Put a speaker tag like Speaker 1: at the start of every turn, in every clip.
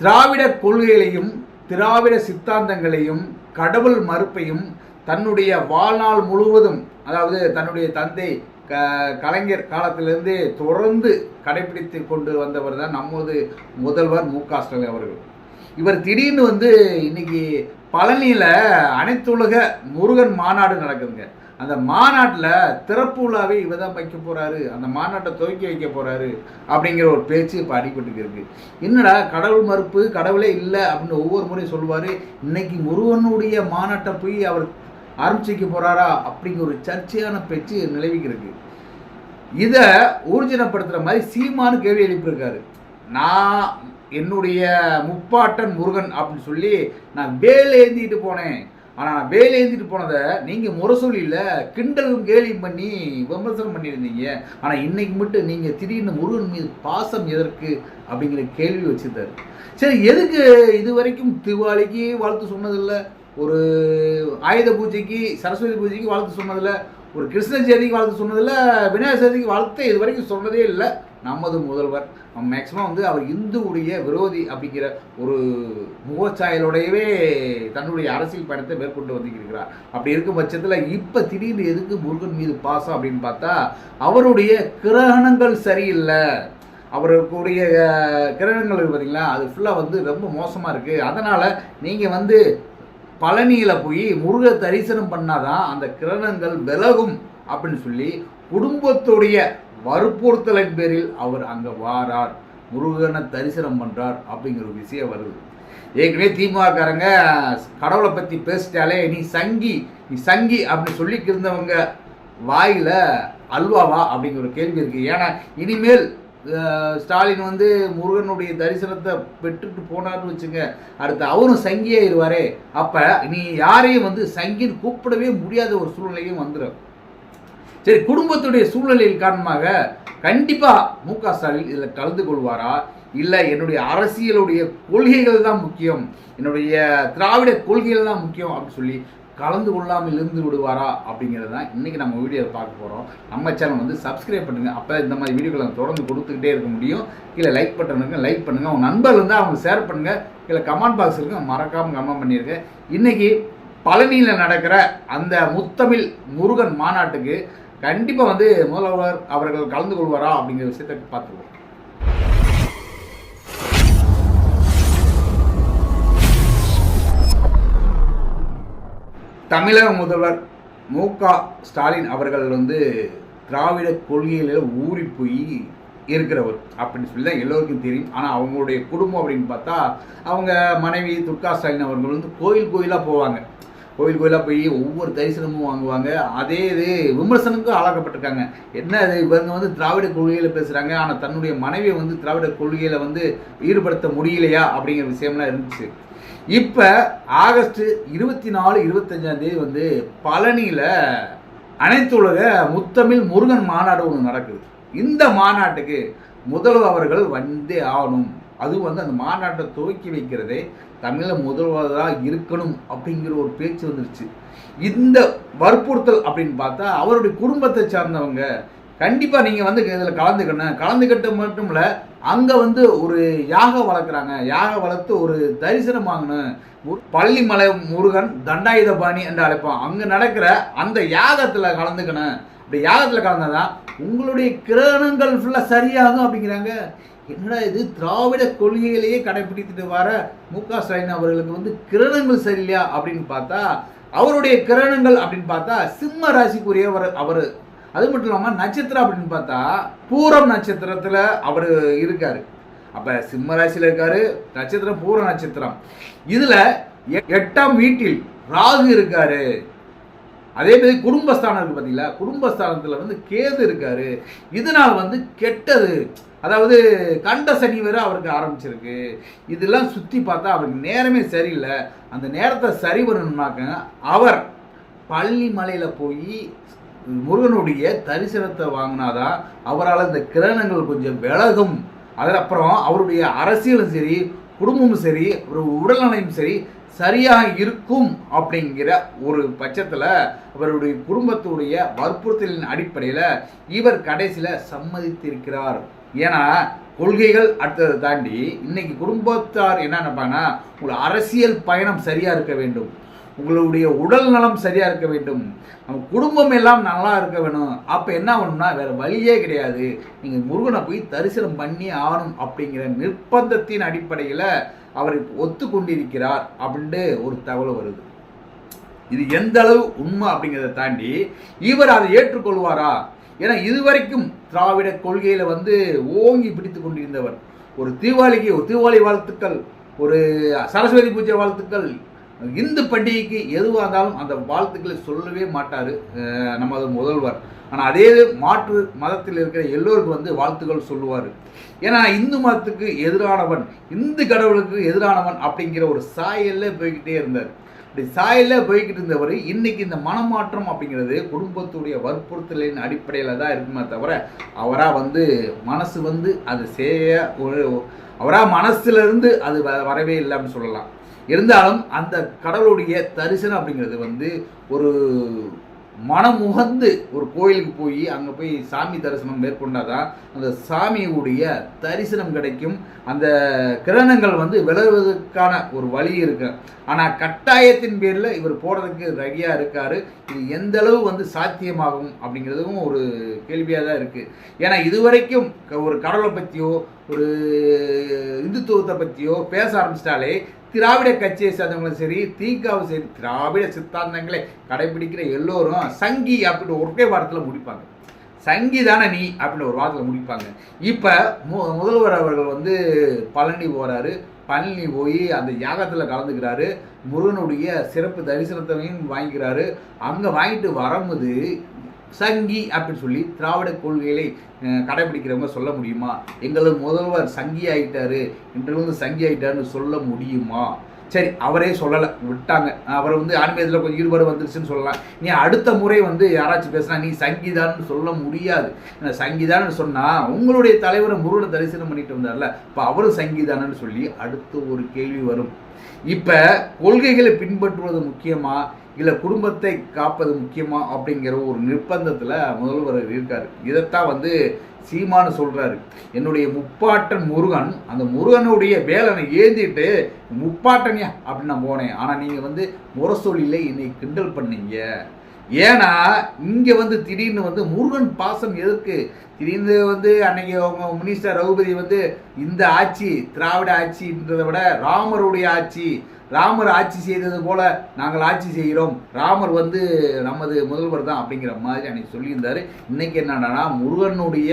Speaker 1: திராவிட கொள்கைகளையும் திராவிட சித்தாந்தங்களையும் கடவுள் மறுப்பையும் தன்னுடைய வாழ்நாள் முழுவதும் அதாவது தன்னுடைய தந்தை க கலைஞர் காலத்திலிருந்து தொடர்ந்து கடைபிடித்து கொண்டு வந்தவர் தான் நமது முதல்வர் மு க ஸ்டாலின் அவர்கள். இவர் திடீர்னு வந்து இன்னைக்கு பழனியில் அனைத்துலக முருகன் மாநாடு நடக்குதுங்க. அந்த மாநாட்டில் திறப்பு விழாவே இவர் தான் வைக்க போகிறாரு அந்த மாநாட்டை துவக்கி வைக்க போகிறாரு அப்படிங்கிற ஒரு பேச்சு இப்போ அடிபட்டுக்கு இருக்கு. என்னடா கடவுள் மறுப்பு கடவுளே இல்லை அப்படின்னு ஒவ்வொரு முறையும் சொல்லுவார். இன்னைக்கு முருகனுடைய மாநாட்டை போய் அவர் ஆரம்பிச்சிக்க போகிறாரா அப்படிங்கிற ஒரு சர்ச்சையான பேச்சு நிலவிக்கிறது இதை ஊர்ஜினப்படுத்துகிற மாதிரி சீமானு கேள்வி எழுப்பியிருக்காரு. நான் என்னுடைய முப்பாட்டன் முருகன் அப்படின்னு சொல்லி நான் வேல் ஏந்திட்டு போனேன். ஆனால் நான் வேல் ஏந்திட்டு போனதை நீங்கள் முரசொலியில் கிண்டலும் கேலியும் பண்ணி விமர்சனம் பண்ணியிருந்தீங்க. ஆனால் இன்னைக்கு மட்டும் நீங்கள் திடீர்னு முருகன் மீது பாசம் எதற்கு அப்படிங்கிற கேள்வி வச்சுருந்தார். சரி எதுக்கு இது வரைக்கும் திவாலிக்கு வாழ்த்து சொன்னதில்லை? ஒரு ஆயுத பூஜைக்கு சரஸ்வதி பூஜைக்கு வாழ்த்து சொன்னதில்லை? ஒரு கிருஷ்ண ஜெயதிக்கு வாழ்த்து சொன்னதில்லை? விநாயகர் சதுர்த்திக்கு வாழ்த்து இது வரைக்கும் சொன்னதே இல்லை. நமது முதல்வர். மேக்சிமம் வந்து அவர் இந்துவுடைய விரோதி அப்படிங்கிற ஒரு முகச்சாயலோடையவே தன்னுடைய அரசியல் பயணத்தை மேற்கொண்டு வந்துக்கிருக்கிறார் அப்படி இருக்கும் பட்சத்தில் இப்போ திடீர்னு எதுக்கு முருகன் மீது பாசம் அப்படின்னு பார்த்தா அவருடைய கிரகணங்கள் சரியில்லை. அவருக்குடைய கிரகங்கள் கிரகணங்கள் பார்த்தீங்களா அது ஃபுல்லாக வந்து ரொம்ப மோசமாக இருக்குது அதனால் நீங்கள் வந்து பழனியில் போய் முருக தரிசனம் பண்ணாதான் அந்த கிரணங்கள் விலகும் அப்படின்னு சொல்லி குடும்பத்துடைய வற்புறுத்தலின் பேரில் அவர் அங்கே வாரார். முருகனை தரிசனம் பண்ணுறார் அப்படிங்கிற ஒரு விஷயம் வருது. ஏற்கனவே திமுககாரங்க கடவுளை பற்றி பேசிட்டாலே நீ சங்கி நீ சங்கி அப்படின்னு சொல்லிக்கு இருந்தவங்க வாயில் அல்வாவா அப்படிங்கிற ஒரு கேள்வி இருக்குது ஏன்னா இனிமேல் ஸ்டாலின் வந்து முருகனுடைய தரிசனத்தை பெற்றுட்டு போனார்னு வச்சுங்க அடுத்து அவரும் சங்கியாயிருவாரே. அப்போ நீ யாரையும் வந்து சங்கின்னு கூப்பிடவே முடியாத ஒரு சூழ்நிலையும் வந்துடும் சரி குடும்பத்துடைய சூழ்நிலையின் காரணமாக கண்டிப்பாக மு க ஸ்டாலின் இதில் கலந்து கொள்வாரா? இல்லை என்னுடைய அரசியலுடைய கொள்கைகள் தான் முக்கியம் என்னுடைய திராவிட கொள்கைகள் தான் முக்கியம் அப்படின்னு சொல்லி கலந்து கொள்ளாமல் இருந்து விடுவாரா அப்படிங்கிறது தான் இன்றைக்கி நம்ம வீடியோவை பார்க்க போகிறோம் நம்ம சேனல் வந்து சப்ஸ்கிரைப் பண்ணுங்கள் அப்போ இந்த மாதிரி வீடியோக்களை தொடர்ந்து கொடுத்துக்கிட்டே இருக்க முடியும். கீழே லைக் பட்டன் லைக் பண்ணுங்கள் உங்கள் நண்பர் இருந்தால் அவங்க ஷேர் பண்ணுங்கள் கீழே கமெண்ட் பாக்ஸ் இருக்கு மறக்காமல் கமெண்ட் பண்ணியிருக்கேன் இன்றைக்கி பழனியில் நடக்கிற அந்த முத்தமிழ் முருகன் மாநாட்டுக்கு கண்டிப்பாக வந்து முதல்வர் அவர்கள் கலந்து கொள்வாரா அப்படிங்கிற விஷயத்தை பார்த்துருவோம். தமிழக முதல்வர் மு க ஸ்டாலின் அவர்கள் வந்து திராவிட கொள்கையில் ஊறி போய் இருக்கிறவர் அப்படின்னு சொல்லி தான் எல்லோருக்கும் தெரியும். ஆனால் அவங்களுடைய குடும்பம் அப்படின்னு பார்த்தா அவங்க மனைவி துர்கா ஸ்டாலின் அவர்கள் வந்து கோயில் கோயிலாக போவாங்க. கோயில் கோயிலாக போய் ஒவ்வொரு தரிசனமும் வாங்குவாங்க. அதே இது விமர்சனத்துக்கும் ஆளாக்கப்பட்டிருக்காங்க. என்ன இது? இவங்க வந்து திராவிட கொள்கையில் பேசுகிறாங்க ஆனால் தன்னுடைய மனைவியை வந்து திராவிட கொள்கையில் வந்து ஈடுபடுத்த முடியலையா அப்படிங்கிற விஷயம்லாம் இருந்துச்சு. இப்போ ஆகஸ்ட் இருபத்தி நாலு இருபத்தஞ்சாம் தேதி வந்து பழனியில் அனைத்து உலக முத்தமிழ் முருகன் மாநாடு ஒன்று நடக்குது. இந்த மாநாட்டுக்கு முதல்வர் அவர்கள் வந்தே ஆகணும். அதுவும் வந்து அந்த மாநாட்டை துவக்கி வைக்கிறதே தமிழ முதல்வராக இருக்கணும் அப்படிங்கிற ஒரு பேச்சு வந்துருச்சு. இந்த வற்புறுத்தல் அப்படின்னு பார்த்தா அவருடைய குடும்பத்தை சார்ந்தவங்க கண்டிப்பாக நீங்கள் வந்து இதில் கலந்துக்கணும். கலந்துக்கிட்ட மட்டும் இல்லை அங்கே வந்து ஒரு யாகம் வளர்க்குறாங்க. யாகம் வளர்த்து ஒரு தரிசனம் வாங்கணும். பள்ளிமலை முருகன் தண்டாயுதபாணி என்று அழைப்போம் அங்கே நடக்கிற அந்த யாகத்தில் கலந்துக்கணும். அப்படி யாகத்தில் கலந்தாதான் உங்களுடைய கிரகணங்கள் ஃபுல்லாக சரியாகும் அப்படிங்கிறாங்க. என்னடா இது? திராவிட கொள்கைகளையே கடைபிடித்துட்டு வர மு க ஸ்டாலின் அவர்களுக்கு வந்து கிரணங்கள் சரியில்லையா அப்படின்னு பார்த்தா அவருடைய கிரணங்கள் அப்படின்னு பார்த்தா சிம்ம ராசிக்குரியவர் அவர் அது மட்டும் இல்லாமல் நட்சத்திரம் அப்படின்னு பார்த்தா பூரம் நட்சத்திரத்தில் அவர் இருக்காரு. அப்போ சிம்ம ராசியில் இருக்காரு நட்சத்திரம் பூர நட்சத்திரம். இதில் எட்டாம் வீட்டில் ராகு இருக்காரு. அதே மாதிரி குடும்பஸ்தானம் இருக்கு பார்த்தீங்களா குடும்பஸ்தானத்தில் வந்து கேது இருக்காரு. இதனால் வந்து கெட்டது. அதாவது கண்ட சனி வேற அவருக்கு ஆரம்பிச்சிருக்கு. இதெல்லாம் சுற்றி பார்த்தா அவருக்கு நேரமே சரியில்லை. அந்த நேரத்தை சரி பண்ணணும்னாக்க அவர் பள்ளி மலையில் போய் முருகனுடைய தரிசனத்தை வாங்கினாதான் அவரால் இந்த கிரணங்கள் கொஞ்சம் விலகும். அதில் அப்புறம் அவருடைய அரசியலும் சரி குடும்பமும் சரி ஒரு உடல்நலையும் சரி சரியாக இருக்கும் அப்படிங்கிற ஒரு பட்சத்தில் அவருடைய குடும்பத்துடைய வற்புறுத்தலின் அடிப்படையில் இவர் கடைசியில் சம்மதித்திருக்கிறார். ஏன்னா கொள்கைகள் அடுத்ததை தாண்டி இன்னைக்கு குடும்பத்தார் என்ன நினைப்பாங்கன்னா உங்கள் அரசியல் பயணம் சரியாக இருக்க வேண்டும். உங்களுடைய உடல் நலம் சரியாக இருக்க வேண்டும். நம்ம குடும்பம் எல்லாம் நல்லா இருக்க வேணும். அப்போ என்ன ஆகணும்னா வேறு வழியே கிடையாது. நீங்கள் முருகனை போய் தரிசனம் பண்ணி ஆகணும் அப்படிங்கிற நிர்பந்தத்தின் அடிப்படையில் அவர் ஒத்துக்கொண்டிருக்கிறார் அப்படின்ட்டு ஒரு தகவல் வருது. இது எந்த அளவு உண்மை அப்படிங்கிறத தாண்டி இவர் அதை ஏற்றுக்கொள்வாரா? ஏன்னா இதுவரைக்கும் திராவிட கொள்கையில் வந்து ஓங்கி பிடித்து கொண்டிருந்தவர். ஒரு தீபாவளிக்கு ஒரு தீபாவளி வாழ்த்துக்கள் ஒரு சரஸ்வதி பூஜை வாழ்த்துக்கள் இந்து பண்டிகைக்கு எதுவாக இருந்தாலும் அந்த வாழ்த்துக்களை சொல்லவே மாட்டார் நமது முதல்வர். ஆனால் அதே மாற்று மதத்தில் இருக்கிற எல்லோருக்கும் வந்து வாழ்த்துக்கள் சொல்லுவார். ஏன்னா இந்து மதத்துக்கு எதிரானவன் இந்து கடவுளுக்கு எதிரானவன் அப்படிங்கிற ஒரு சாயல்ல போய்கிட்டே இருந்தார். இப்படி சாயல்ல போய்கிட்டு இருந்தவர் இன்னைக்கு இந்த மனமாற்றம் அப்படிங்கிறது குடும்பத்துடைய வற்புறுத்தலின் அடிப்படையில் தான் இருக்குமே தவிர அவராக வந்து மனசு வந்து அது செய்ய ஒரு அவராக மனசுலேருந்து அது வ- வரவே இல்லை அப்படின்னு சொல்லலாம். இருந்தாலும் அந்த கடவுளுடைய தரிசனம் அப்படிங்கிறது வந்து ஒரு மனமுகந்து ஒரு கோயிலுக்கு போய் அங்கே போய் சாமி தரிசனம் மேற்கொண்டாதான் அந்த சாமியுடைய தரிசனம் கிடைக்கும். அந்த கிரணங்கள் வந்து விலகுவதற்கான ஒரு வழி இருக்கு. ஆனால் கட்டாயத்தின் பேரில் இவர் போடுறதுக்கு ரெடியாக இருக்கார். இது எந்த அளவு வந்து சாத்தியமாகும் அப்படிங்கிறதும் ஒரு கேள்வியாக தான் இருக்குது ஏன்னா இதுவரைக்கும் க- ஒரு கடவுளை பற்றியோ ஒரு இந்துத்துவத்தை பற்றியோ பேச ஆரம்பிச்சிட்டாலே திராவிட கட்சியை சேர்ந்தவங்களும் சரி தீகாவும் சரி திராவிட சித்தாந்தங்களை கடைபிடிக்கிற எல்லோரும் சங்கி அப்படின்னு ஒரே வாரத்தில் முடிப்பாங்க. சங்கி தானே நீ அப்படின்னு ஒரு வாரத்தில் முடிப்பாங்க. இப்போ மு முதல்வர் அவர்கள் வந்து பழனி போகிறாரு பழனி போய் அந்த யாகத்தில் கலந்துக்கிறாரு. முருகனுடைய சிறப்பு தரிசனத்தையும் வாங்கிக்கிறாரு. அங்கே வாங்கிட்டு வரும்போது சங்கி அப்படின்னு சொல்லி திராவிட கொள்கைகளை கடைபிடிக்கிறவங்க சொல்ல முடியுமா? எங்களது முதல்வர் சங்கி ஆயிட்டாரு இன்றிலிருந்து சங்கி ஆயிட்டாருன்னு சொல்ல முடியுமா? சரி அவரே சொல்லலை விட்டாங்க. அவர் வந்து ஆன்மீகத்தில் கொஞ்சம் ஈடுபாடு வந்துருச்சுன்னு சொல்லலாம். நீ அடுத்த முறை வந்து யாராச்சும் பேசினா நீ சங்கீதான்னு சொல்ல முடியாது. ஏன்னா சங்கீதான்னு சொன்னால் உங்களுடைய தலைவரை முருகனை தரிசனம் பண்ணிட்டு வந்தார்ல இப்போ அவரும் சங்கீதானன்னு சொல்லி அடுத்து ஒரு கேள்வி வரும். இப்போ கொள்கைகளை பின்பற்றுவது முக்கியமாக இல்லை குடும்பத்தை காப்பது முக்கியமா அப்படிங்கிற ஒரு நிர்பந்தத்தில் முதல்வர் இருக்கார். இதைத்தான் வந்து சீமான்னு சொல்கிறாரு என்னுடைய முப்பாட்டன் முருகன் அந்த முருகனுடைய வேலனை ஏந்திட்டு முப்பாட்டனியா அப்படின்னு நான் போனேன். ஆனால் நீங்கள் வந்து முரசொலியில் என்னை கிண்டல் பண்ணீங்க. ஏன்னா இங்கே வந்து திடீர்னு வந்து முருகன் பாசம் எதுக்கு திடீர்னு வந்து அன்னைக்கு அவங்க மினிஸ்டர் ரகுபதி வந்து இந்த ஆட்சி திராவிட ஆட்சின்றதை விட ராமருடைய ஆட்சி ராமர் ஆட்சி செய்தது போல நாங்கள் ஆட்சி செய்கிறோம். ராமர் வந்து நமது முதல்வர் தான் அப்படிங்கிற மாதிரி அன்னைக்கு சொல்லியிருந்தாரு. இன்னைக்கு என்னன்னா முருகனுடைய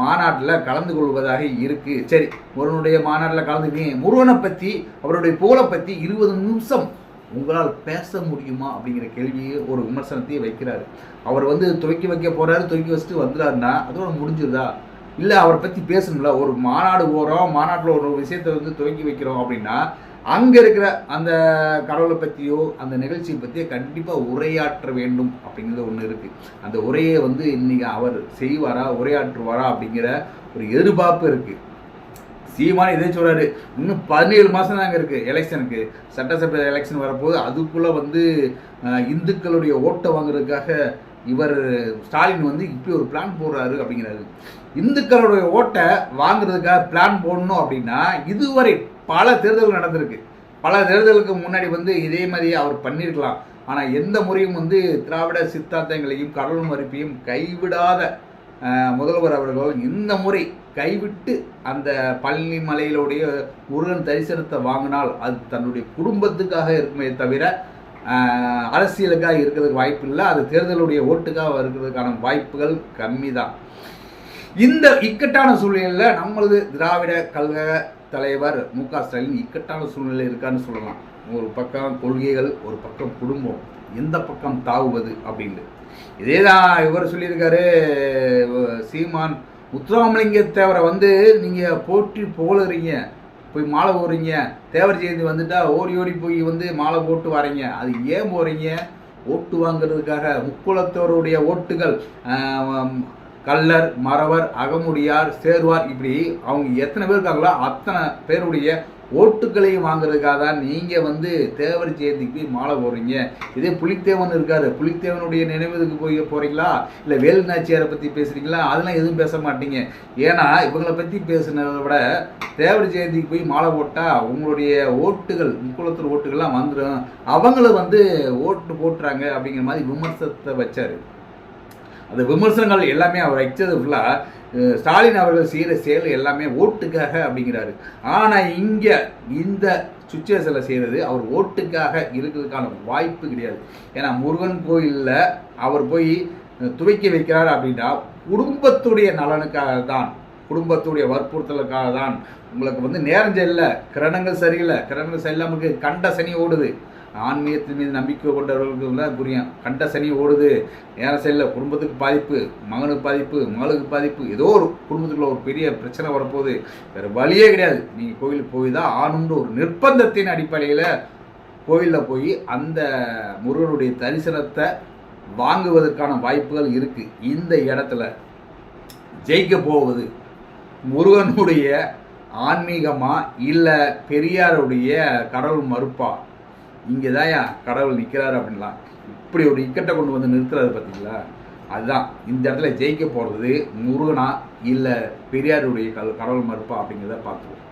Speaker 1: மாநாட்டில் கலந்து கொள்வதாக இருக்கு. சரி முருகனுடைய மாநாட்டில் கலந்துக்கிங்க முருகனை பற்றி அவருடைய புகழை பற்றி இருபது நிமிஷம் உங்களால் பேச முடியுமா அப்படிங்கிற கேள்வியை ஒரு விமர்சனத்தையே வைக்கிறாரு. அவர் வந்து துவக்கி வைக்க போறாரு துவக்கி வச்சுட்டு வந்துடாருன்னா அதோட முடிஞ்சிருதா இல்லை அவரை பற்றி பேசணும்ல. ஒரு மாநாடு போகிறோம் மாநாட்டில் ஒரு விஷயத்தை வந்து துவக்கி வைக்கிறோம் அப்படின்னா அங்கே இருக்கிற அந்த கடவுளை பற்றியோ அந்த நிகழ்ச்சியை பற்றியோ கண்டிப்பாக உரையாற்ற வேண்டும் அப்படிங்கிறது ஒன்று இருக்குது அந்த உரையை வந்து இன்னைக்கு அவர் செய்வாரா உரையாற்றுவாரா அப்படிங்கிற ஒரு எதிர்பார்ப்பு இருக்குது சீமான் இதே சொல்கிறாரு இன்னும் பதினேழு மாதம் தாங்க இருக்குது எலெக்ஷனுக்கு. சட்டசபை எலெக்ஷன் வரப்போது அதுக்குள்ளே வந்து இந்துக்களுடைய ஓட்டை வாங்குறதுக்காக இவர் ஸ்டாலின் வந்து இப்படி ஒரு பிளான் போடுறாரு அப்படிங்கிறாரு. இந்துக்களுடைய ஓட்டை வாங்குறதுக்காக பிளான் போடணும் அப்படின்னா இதுவரை பல தேர்தல் நடந்திருக்கு. பல தேர்தலுக்கு முன்னாடி வந்து இதே மாதிரி அவர் பண்ணியிருக்கலாம் ஆனால் எந்த முறையும் வந்து திராவிட சித்தாந்தங்களையும் கடவுள் மறுப்பையும் கைவிடாத முதல்வர் அவர்கள் இந்த முறை கைவிட்டு அந்த பழனி மலையிலுடைய முருகன் தரிசனத்தை வாங்கினால் அது தன்னுடைய குடும்பத்துக்காக இருக்குமே தவிர அரசியலுக்காக இருக்கிறதுக்கு வாய்ப்பு இல்லை. அது தேர்தலுடைய ஓட்டுக்காக இருக்கிறதுக்கான வாய்ப்புகள் கம்மி தான் இந்த இக்கட்டான சூழ்நிலையில் நம்மளது திராவிட கழக தலைவர் மு க ஸ்டாலின் இக்கட்டான சூழ்நிலை இருக்கான்னு சொல்லலாம். ஒரு பக்கம் கொள்கைகள் ஒரு பக்கம் குடும்பம். எந்த பக்கம் தாவுவது அப்படின்னு இதே தான் இவர் சொல்லியிருக்காரு சீமான் முத்துராமலிங்க தேவரை வந்து நீங்கள் போற்றி புகழுறீங்க போய் மாலை போடுறீங்க தேவர் ஜெயந்தி வந்துட்டா ஓடி ஓடி போய் வந்து மாலை போட்டு வரீங்க. அது ஏன் போகிறீங்க ஓட்டு வாங்குறதுக்காக முக்குளத்தோருடைய ஓட்டுகள் கல்லர் கள்ளர் மறவர் அகமுடியார் சேர்வார் இப்படி அவங்க எத்தனை பேர் இருக்காங்களோ அத்தனை பேருடைய ஓட்டுகளையும் வாங்குறதுக்காக தான் நீங்கள் வந்து தேவர் ஜெயந்திக்கு போய் மாலை போடுறீங்க. இதே புலித்தேவன் இருக்காரு. புலித்தேவனுடைய நினைவுக்கு போய் போகிறீங்களா இல்லை வேலு நாச்சியாரை பற்றி பேசுகிறீங்களா அதெல்லாம் எதுவும் பேச மாட்டீங்க. ஏன்னா இவங்களை பற்றி பேசுனதை விட தேவர் ஜெயந்திக்கு போய் மாலை போட்டால் உங்களுடைய ஓட்டுகள் முக்குளத்தூர் ஓட்டுகள்லாம் வந்துடும் அவங்கள வந்து ஓட்டு போட்டுறாங்க அப்படிங்கிற மாதிரி விமர்சனத்தை வச்சார். அந்த விமர்சனங்கள் எல்லாமே அவர் வச்சது ஃபுல்லாக ஸ்டாலின் அவர்கள் செய்கிற செயல் எல்லாமே ஓட்டுக்காக அப்படிங்கிறாரு. ஆனால் இங்கே இந்த சுச்சுவேஷனில் செய்கிறது அவர் ஓட்டுக்காக இருக்கிறதுக்கான வாய்ப்பு கிடையாது. ஏன்னா முருகன் கோயிலில் அவர் போய் துவைக்க வைக்கிறார் அப்படின்னா குடும்பத்துடைய நலனுக்காக தான் குடும்பத்துடைய வற்புறுத்தலுக்காக தான். உங்களுக்கு வந்து நேரம் சரியில்லை கிரணங்கள் சரியில்லை கிரணங்கள் சரியில்லாமல் கண்ட சனி ஓடுது. ஆன்மீகத்தின் மீது நம்பிக்கை கொண்டவர்களுக்கு தான் புரியும் கண்ட சனி ஓடுது. நேரம் சரியில்லை குடும்பத்துக்கு பாதிப்பு மகனுக்கு பாதிப்பு மகளுக்கு பாதிப்பு ஏதோ ஒரு குடும்பத்துக்குள்ள ஒரு பெரிய பிரச்சனை வரப்போகுது. வேறு வழியே கிடையாது. நீங்கள் கோயிலுக்கு போய் தான் ஆணுன்ற ஒரு நிர்பந்தத்தின் அடிப்படையில் கோயிலில் போய் அந்த முருகனுடைய தரிசனத்தை வாங்குவதற்கான வாய்ப்புகள் இருக்குது இந்த இடத்துல ஜெயிக்க போவது முருகனுடைய ஆன்மீகமா இல்லை பெரியாருடைய கடவுள் மறுப்பா? இங்கே தாயா கடவுள் நிற்கிறாரு அப்படின்லாம். இப்படி ஒரு இக்கட்டை கொண்டு வந்து நிறுத்துறாரு பார்த்தீங்களா? அதுதான். இந்த இடத்துல ஜெயிக்க போகிறது முருகனா இல்லை பெரியாருடைய கடவுள் மறுப்பா அப்படிங்கிறத பார்த்துருவோம்.